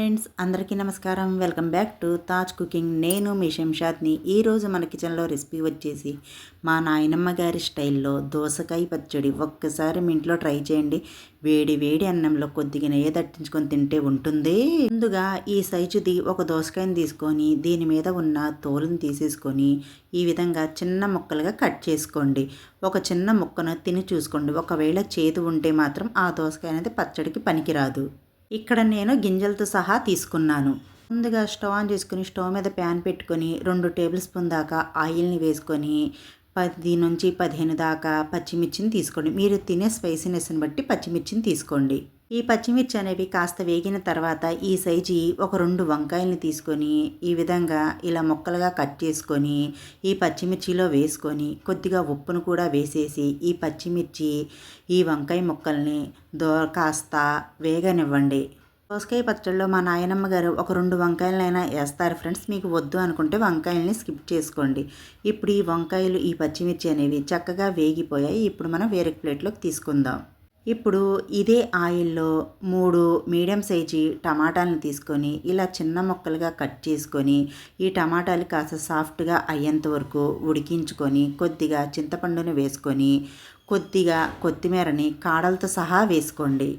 Friends అందరికీ నమస్కారం. Welcome back to Taj cooking. నేను మీ షంషాద్ని ఈరోజు మన కిచెన్లో రెసిపీ వచ్చేసి మా నాయనమ్మ గారి స్టైల్లో దోసకాయ పచ్చడి ఒక్కసారి మీ ఇంట్లో ట్రై చేయండి. వేడి వేడి అన్నంలో కొద్దిగా నెయ్యి తట్టించుకొని తింటే ఉంటుంది. ముందుగా ఈ సైజుది ఒక దోసకాయని తీసుకొని దీని మీద ఉన్న తోలుని తీసేసుకొని ఈ విధంగా చిన్న ముక్కలుగా కట్ చేసుకోండి. ఒక చిన్న ముక్కను తిని చూసుకోండి. ఒకవేళ చేదు ఉంటే మాత్రం ఆ దోసకాయ అనేది పచ్చడికి పనికిరాదు. ఇక్కడ నేను గింజలతో సహా తీసుకున్నాను. ముందుగా స్టవ్ ఆన్ చేసుకుని స్టవ్ మీద ప్యాన్ పెట్టుకొని రెండు టేబుల్ స్పూన్ దాకా ఆయిల్ని వేసుకొని పది నుంచి పదిహేను దాకా పచ్చిమిర్చిని తీసుకోండి. మీరు తినే స్పైసీనెస్ని బట్టి పచ్చిమిర్చిని తీసుకోండి. ఈ పచ్చిమిర్చి అనేవి కాస్త వేగిన తర్వాత ఈ సైజు ఒక రెండు వంకాయల్ని తీసుకొని ఈ విధంగా ఇలా ముక్కలుగా కట్ చేసుకొని ఈ పచ్చిమిర్చిలో వేసుకొని కొద్దిగా ఉప్పును కూడా వేసేసి ఈ పచ్చిమిర్చి ఈ వంకాయ ముక్కల్ని దో కాస్త వేగనివ్వండి. దోసకాయ పచ్చడిలో మా నాయనమ్మ గారు ఒక రెండు వంకాయలైనా వేస్తారు ఫ్రెండ్స్. మీకు వద్దు అనుకుంటే వంకాయల్ని స్కిప్ చేసుకోండి. ఇప్పుడు ఈ వంకాయలు ఈ పచ్చిమిర్చి అనేవి చక్కగా వేగిపోయాయి. ఇప్పుడు మనం వేరే ప్లేట్లోకి తీసుకుందాం. ఇప్పుడు ఇదే ఆయిల్లో మూడు మీడియం సైజు టమాటాలను తీసుకొని ఇలా చిన్న ముక్కలుగా కట్ చేసుకొని ఈ టమాటాలు కాస్త సాఫ్ట్గా అయ్యేంత వరకు ఉడికించుకొని కొద్దిగా చింతపండును వేసుకొని కొద్దిగా కొత్తిమీరని కాడలతో సహా వేసుకోండి.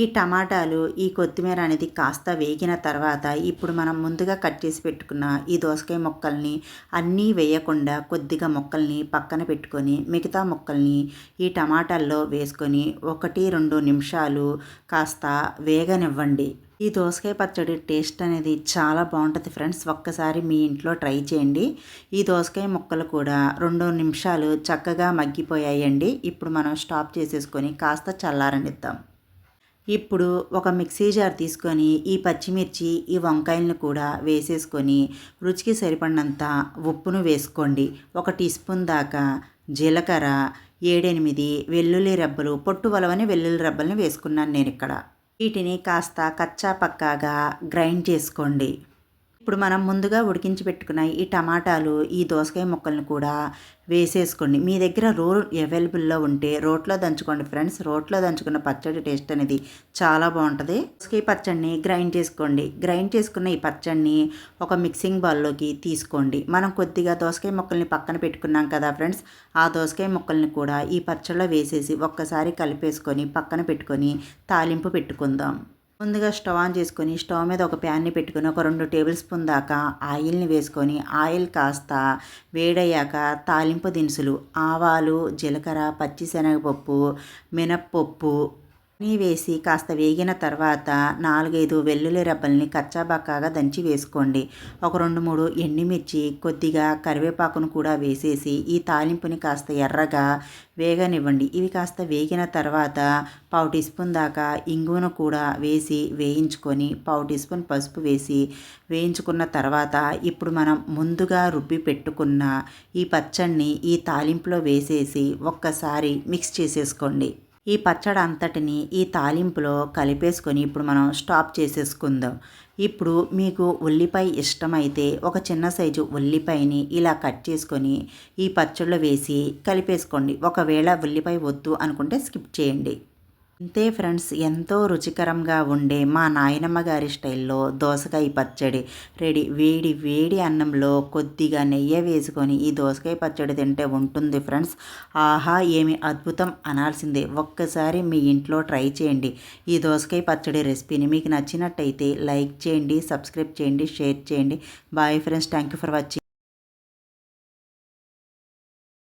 ఈ టమాటాలు ఈ కొత్తిమీర అనేది కాస్త వేగిన తర్వాత ఇప్పుడు మనం ముందుగా కట్ చేసి పెట్టుకున్న ఈ దోసకాయ ముక్కల్ని అన్నీ వేయకుండా కొద్దిగా ముక్కల్ని పక్కన పెట్టుకొని మిగతా ముక్కల్ని ఈ టమాటాల్లో వేసుకొని ఒకటి రెండు నిమిషాలు కాస్త వేగనివ్వండి. ఈ దోసకాయ పచ్చడి టేస్ట్ అనేది చాలా బాగుంటుంది ఫ్రెండ్స్. ఒక్కసారి మీ ఇంట్లో ట్రై చేయండి. ఈ దోసకాయ ముక్కలు కూడా రెండు నిమిషాలు చక్కగా మగ్గిపోయాయండి. ఇప్పుడు మనం స్టాప్ చేసేసుకొని కాస్త చల్లారనిద్దాం. ఇప్పుడు ఒక మిక్సీ జార్ తీసుకొని ఈ పచ్చిమిర్చి ఈ వంకాయలను కూడా వేసేసుకొని రుచికి సరిపడినంత ఉప్పును వేసుకోండి. ఒక టీ స్పూన్ దాకా జీలకర్ర ఏడెనిమిది వెల్లుల్లి రెబ్బలు పొట్టు వలవని వెల్లుల్లి రెబ్బలను వేసుకున్నాను నేను ఇక్కడ వీటిని కాస్త కచ్చా పక్కాగా గ్రైండ్ చేసుకోండి. ఇప్పుడు మనం ముందుగా ఉడికించి పెట్టుకున్న ఈ టమాటాలు ఈ దోసకాయ ముక్కలను కూడా వేసేసుకోండి. మీ దగ్గర రోల్ అవైలబుల్లో ఉంటే రోట్లో దంచుకోండి ఫ్రెండ్స్. రోట్లో దంచుకున్న పచ్చడి టేస్ట్ అనేది చాలా బాగుంటుంది. దోసకాయ పచ్చడిని గ్రైండ్ చేసుకోండి. గ్రైండ్ చేసుకున్న ఈ పచ్చడిని ఒక మిక్సింగ్ బౌల్లోకి తీసుకోండి. మనం కొద్దిగా దోసకాయ ముక్కల్ని పక్కన పెట్టుకున్నాం కదా ఫ్రెండ్స్ ఆ దోసకాయ ముక్కల్ని కూడా ఈ పచ్చడిలో వేసేసి ఒక్కసారి కలిపేసుకొని పక్కన పెట్టుకొని తాలింపు పెట్టుకుందాం. ముందుగా స్టవ్ ఆన్ చేసుకొని స్టవ్ మీద ఒక ప్యాన్ని పెట్టుకుని ఒక రెండు టేబుల్ స్పూన్ దాకా ఆయిల్ని వేసుకొని ఆయిల్ కాస్త వేడయ్యాక తాలింపు దినుసులు ఆవాలు జీలకర్ర పచ్చిశనగపప్పు మినప్పప్పు అన్నీ వేసి కాస్త వేగిన తర్వాత నాలుగైదు వెల్లుల్లి రెబ్బల్ని కచ్చాబక్కాగా దంచి వేసుకోండి. ఒక రెండు మూడు ఎండుమిర్చి కొద్దిగా కరివేపాకును కూడా వేసేసి ఈ తాలింపుని కాస్త ఎర్రగా వేగనివ్వండి. ఇవి కాస్త వేగిన తర్వాత పావు టీ స్పూన్ దాకా ఇంగువను కూడా వేసి వేయించుకొని పావు టీ స్పూన్ పసుపు వేసి వేయించుకున్న తర్వాత ఇప్పుడు మనం ముందుగా రుబ్బి పెట్టుకున్న ఈ పచ్చడిని ఈ తాలింపులో వేసేసి ఒక్కసారి మిక్స్ చేసేసుకోండి. ఈ పచ్చడి అంతటిని ఈ తాలింపులో కలిపేసుకొని ఇప్పుడు మనం స్టాప్ చేసేసుకుందాం. ఇప్పుడు మీకు ఉల్లిపాయ ఇష్టమైతే ఒక చిన్న సైజు ఉల్లిపాయని ఇలా కట్ చేసుకొని ఈ పచ్చడిలో వేసి కలిపేసుకోండి. ఒకవేళ ఉల్లిపాయ వద్దు అనుకుంటే స్కిప్ చేయండి. అంతే ఫ్రెండ్స్ ఎంతో రుచికరంగా ఉండే మా నాయనమ్మ గారి స్టైల్లో దోసకాయ పచ్చడి రెడీ. వేడి వేడి అన్నంలో కొద్దిగా నెయ్యి వేసుకొని ఈ దోసకాయ పచ్చడి తింటే ఉంటుంది ఫ్రెండ్స్. ఆహా ఏమి అద్భుతం అనాల్సిందే. ఒక్కసారి మీ ఇంట్లో ట్రై చేయండి ఈ దోసకాయ పచ్చడి రెసిపీని. మీకు నచ్చినట్టయితే లైక్ చేయండి సబ్స్క్రైబ్ చేయండి షేర్ చేయండి. Bye friends thank you for watching.